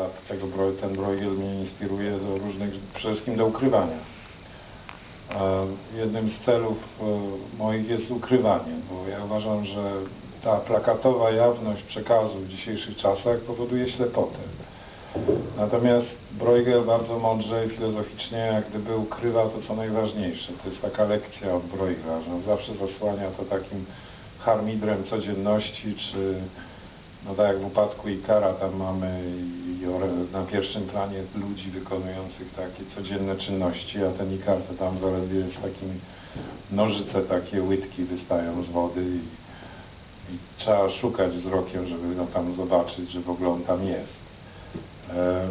lat tego, bro- ten Bruegel mnie inspiruje do różnych, przede wszystkim do ukrywania. Jednym z celów e, moich jest ukrywanie, bo ja uważam, że ta plakatowa jawność przekazu w dzisiejszych czasach powoduje ślepotę. Natomiast Bruegel bardzo mądrze i filozoficznie jak gdyby ukrywa to, co najważniejsze. To jest taka lekcja od Bruegela, że on zawsze zasłania to takim harmidrem codzienności, czy no tak jak w upadku Ikara tam mamy na pierwszym planie ludzi wykonujących takie codzienne czynności, a ten Ikar to tam zaledwie jest takimi nożyce takie łydki wystają z wody i, i trzeba szukać wzrokiem, żeby no, tam zobaczyć, że w ogóle on tam jest. E, e,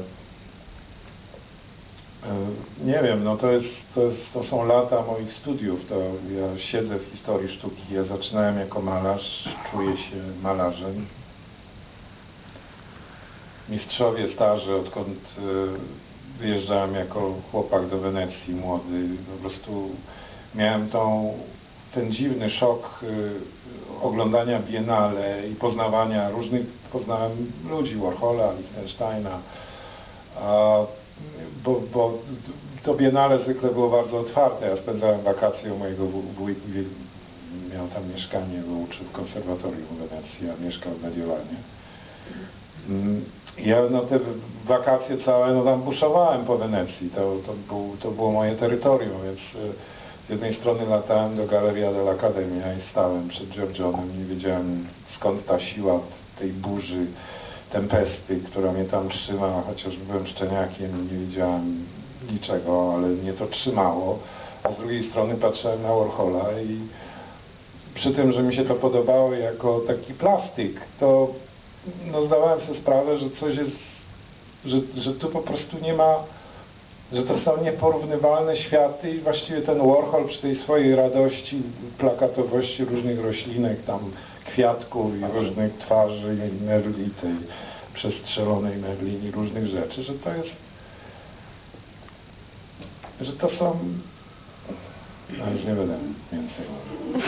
nie wiem, no to, jest, to, jest, to są lata moich studiów. To ja siedzę w historii sztuki. Ja zaczynałem jako malarz, czuję się malarzem. Mistrzowie starzy, odkąd e, wyjeżdżałem jako chłopak do Wenecji, młody, po prostu miałem tą, ten dziwny szok e, oglądania Biennale i poznawania różnych, poznałem ludzi, Warhola, Lichtensteina, a, bo, bo to Biennale zwykle było bardzo otwarte. Ja spędzałem wakacje u mojego wujka, wuj, miał tam mieszkanie, bo uczył w konserwatorium w Wenecji, a mieszkał w Mediolanie. Ja no te wakacje całe, no tam buszowałem po Wenecji, to, to, był, to było moje terytorium, więc y, z jednej strony latałem do Galeria dell'Accademia i stałem przed Giorgionem, nie wiedziałem skąd ta siła tej burzy, tempesty, która mnie tam trzyma, chociaż byłem szczeniakiem i nie wiedziałem niczego, ale mnie to trzymało. A z drugiej strony patrzyłem na Warhola i przy tym, że mi się to podobało jako taki plastyk, to no zdawałem sobie sprawę, że coś jest, że, że tu po prostu nie ma, że to są nieporównywalne światy i właściwie ten Warhol przy tej swojej radości, plakatowości różnych roślinek, tam kwiatków i różnych twarzy i merli, tej przestrzelonej merlini, różnych rzeczy, że to jest, że to są, no już nie będę więcej mówił.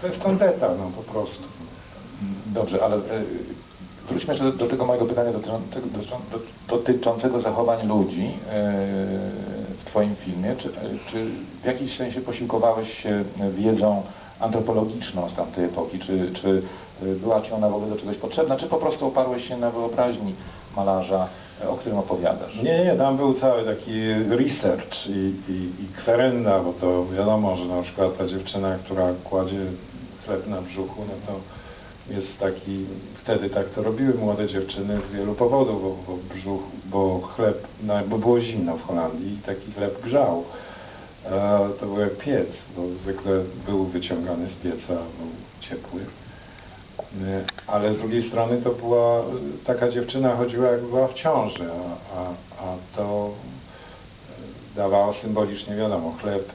To jest tandeta, no po prostu. Dobrze, ale e, wróćmy jeszcze do, do tego mojego pytania dotyczącego, zachowań ludzi e, w Twoim filmie. Czy, e, czy w jakimś sensie posiłkowałeś się wiedzą antropologiczną z tamtej epoki? Czy, czy była Ci ona w ogóle do czegoś potrzebna? Czy po prostu oparłeś się na wyobraźni malarza, o którym opowiadasz? Nie, nie, tam był cały taki research i, i, i bo to wiadomo, że na przykład ta dziewczyna, która kładzie chleb na brzuchu, no to jest taki, wtedy tak to robiły młode dziewczyny z wielu powodów, bo, bo brzuch, bo chleb, no, bo było zimno w Holandii i taki chleb grzał. E, to był jak piec, bo zwykle był wyciągany z pieca, był ciepły. E, Ale z drugiej strony to była, taka dziewczyna chodziła jak była w ciąży, a, a, a to e, dawało symbolicznie, wiadomo, chleb,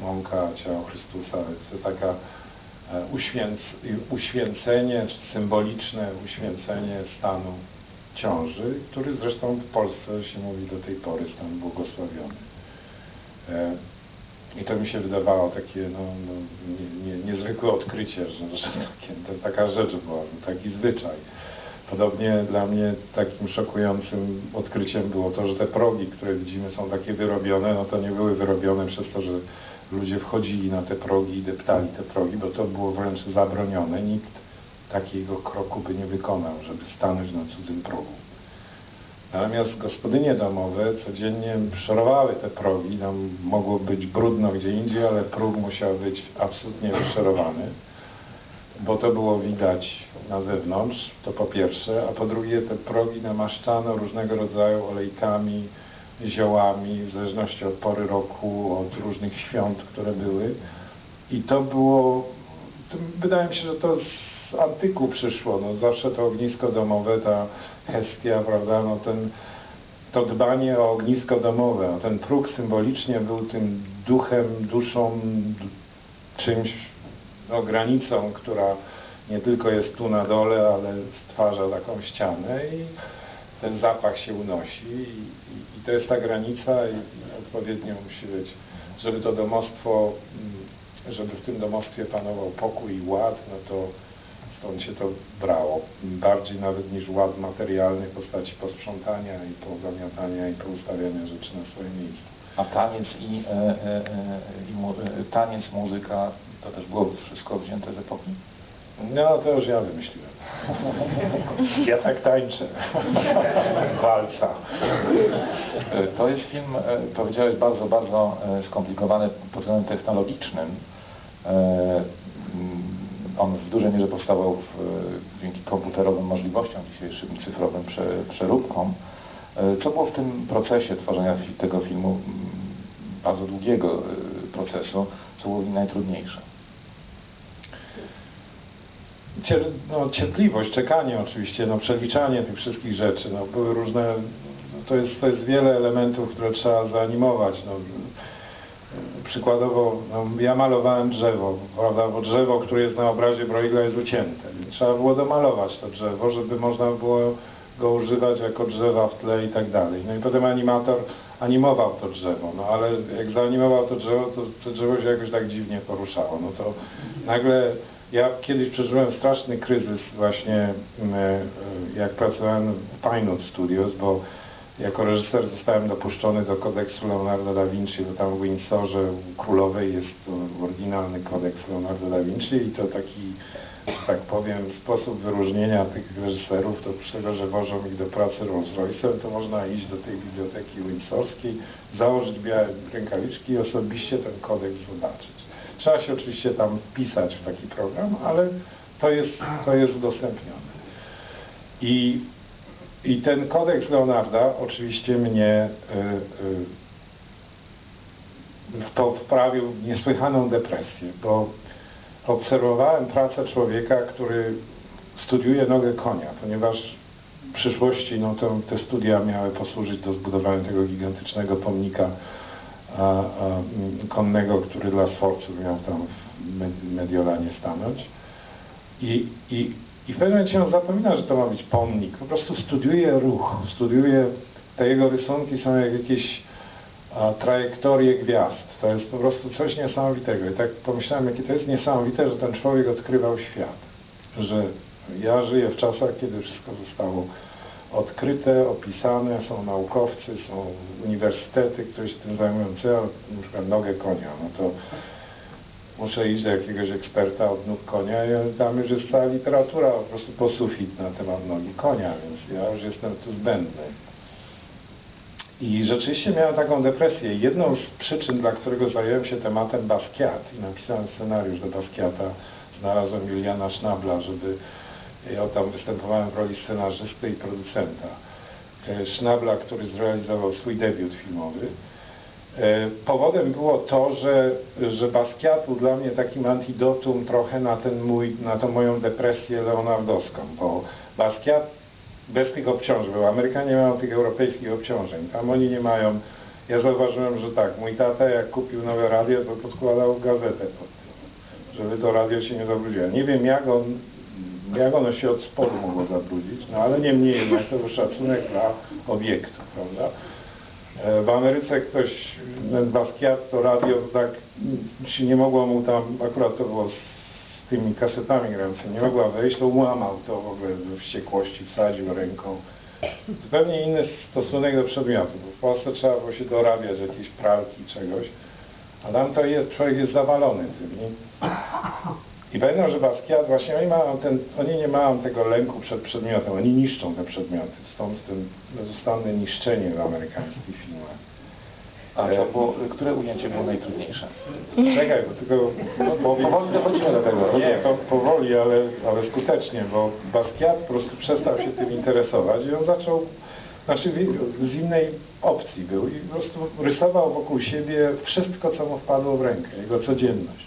mąka, ciało Chrystusa, więc to jest taka uświęc, uświęcenie, symboliczne uświęcenie stanu ciąży, który zresztą w Polsce się mówi do tej pory stan błogosławiony. E, I to mi się wydawało takie no, no, nie, nie, niezwykłe odkrycie, że, że takie, taka rzecz była, taki zwyczaj. Podobnie dla mnie takim szokującym odkryciem było to, że te progi, które widzimy są takie wyrobione, no to nie były wyrobione przez to, że ludzie wchodzili na te progi i deptali te progi, bo to było wręcz zabronione. Nikt takiego kroku by nie wykonał, żeby stanąć na cudzym progu. Natomiast gospodynie domowe codziennie szorowały te progi, tam mogło być brudno gdzie indziej, ale próg musiał być absolutnie wyszorowany, bo to było widać na zewnątrz, to po pierwsze, a po drugie te progi namaszczano różnego rodzaju olejkami, ziołami, w zależności od pory roku, od różnych świąt, które były. I to było, to wydaje mi się, że to z antyku przyszło, no zawsze to ognisko domowe, ta hestia, prawda, no ten, to dbanie o ognisko domowe, a ten próg symbolicznie był tym duchem, duszą, czymś, no, granicą, która nie tylko jest tu na dole, ale stwarza taką ścianę i ten zapach się unosi i, i, i to jest ta granica i, i odpowiednio musi być, żeby to domostwo, żeby w tym domostwie panował pokój i ład, no to Stąd się to brało. Bardziej nawet niż ład materialny w postaci posprzątania i pozamiatania i poustawiania rzeczy na swoje miejsce. A taniec i, e, e, e, i mu, e, taniec, muzyka, to też było wszystko wzięte z epoki? No to już ja wymyśliłem. Ja tak tańczę. Walca. E, To jest film, e, powiedziałeś, bardzo, bardzo e, skomplikowany pod względem technologicznym. Mm, On w dużej mierze powstawał w, dzięki komputerowym możliwościom, dzisiejszym cyfrowym prze, przeróbkom. Co było w tym procesie tworzenia tego filmu, mm, bardzo długiego procesu, co było najtrudniejsze? Cier, no, cierpliwość, czekanie oczywiście, no, przeliczanie tych wszystkich rzeczy. No, były różne, to jest, to jest wiele elementów, które trzeba zanimować. No, przykładowo, no, ja malowałem drzewo, prawda, bo drzewo, które jest na obrazie Bruegela jest ucięte. Trzeba było domalować to drzewo, żeby można było go używać jako drzewa w tle i tak dalej. No i potem animator animował to drzewo, no ale jak zaanimował to drzewo, to, to drzewo się jakoś tak dziwnie poruszało. No to nagle ja kiedyś przeżyłem straszny kryzys właśnie mm, e, jak pracowałem w Pinewood Studios, bo jako reżyser zostałem dopuszczony do kodeksu Leonardo da Vinci, bo tam w Windsorze u Królowej jest to oryginalny kodeks Leonardo da Vinci i to taki, tak powiem, sposób wyróżnienia tych reżyserów, to oprócz tego, że wożą ich do pracy Rolls-Royce'em, to można iść do tej biblioteki windsorskiej, założyć białe rękawiczki i osobiście ten kodeks zobaczyć. Trzeba się oczywiście tam wpisać w taki program, ale to jest, to jest udostępnione. I, I ten kodeks Leonarda oczywiście mnie y, y, to wprawił w niesłychaną depresję, bo obserwowałem pracę człowieka, który studiuje nogę konia, ponieważ w przyszłości no, to, te studia miały posłużyć do zbudowania tego gigantycznego pomnika a, a, mm, konnego, który dla Sforców miał tam w Med- Mediolanie stanąć. I, i, I w pewnym momencie on zapomina, że to ma być pomnik. Po prostu studiuje ruch, studiuje, te jego rysunki są jak jakieś a, trajektorie gwiazd. To jest po prostu coś niesamowitego. I tak pomyślałem, jakie to jest niesamowite, że ten człowiek odkrywał świat. Że ja żyję w czasach, kiedy wszystko zostało odkryte, opisane, są naukowcy, są uniwersytety, które się tym zajmują. Co ja na przykład nogę konia, no to muszę iść do jakiegoś eksperta od nóg konia i tam już jest cała literatura po prostu po sufit na temat nogi konia, więc ja już jestem tu zbędny. I rzeczywiście miałem taką depresję. Jedną z przyczyn, dla którego zająłem się tematem Basquiat i napisałem scenariusz do Basquiata, znalazłem Juliana Schnabla, żeby ja tam występowałem w roli scenarzysty i producenta. E, Schnabla, który zrealizował swój debiut filmowy. E, Powodem było to, że, że Basquiat był dla mnie takim antidotum trochę na ten mój, na tą moją depresję leonardowską, bo Basquiat bez tych obciążeń, bo Amerykanie mają tych europejskich obciążeń, tam oni nie mają. Ja zauważyłem, że tak, mój tata jak kupił nowe radio, to podkładał gazetę pod żeby to radio się nie zabrudziło. Nie wiem jak on, jak ono się od spodu mogło zabrudzić, no ale niemniej jednak to był szacunek dla obiektu, prawda? E, W Ameryce ktoś, ten Basquiat, to radio tak się nie mogło mu tam, akurat to było z, tymi kasetami grającymi, nie mogła wejść, to ułamał to w ogóle we wściekłości, wsadził ręką. Zupełnie inny stosunek do przedmiotu, bo w Polsce trzeba było się dorabiać jakieś pralki, czegoś, a tam to jest, człowiek jest zawalony tym. Nie? I pamiętam, że Basquiat właśnie oni, mają ten, oni nie mają tego lęku przed przedmiotem, oni niszczą te przedmioty, stąd ten bezustanne niszczenie w amerykańskich filmach. A co było, które ujęcie było najtrudniejsze? Czekaj, bo tylko powiem. Powoli dochodzimy do tego. Nie, po, powoli, ale, ale skutecznie, bo Basquiat po prostu przestał się tym interesować i on zaczął, znaczy z innej opcji był i po prostu rysował wokół siebie wszystko, co mu wpadło w rękę, jego codzienność.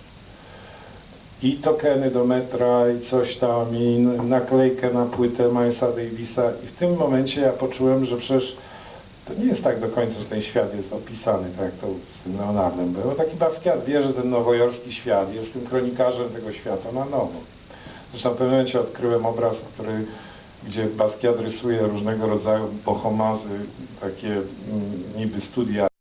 I tokeny do metra, i coś tam, i naklejkę na płytę Milesa Davisa. I w tym momencie ja poczułem, że przecież to nie jest tak do końca, że ten świat jest opisany, tak jak to z tym Leonardem było. Taki Basquiat wie, że ten nowojorski świat jest tym kronikarzem tego świata na nowo. Zresztą w pewnym momencie odkryłem obraz, który, gdzie Basquiat rysuje różnego rodzaju bohomazy, takie mm, niby studia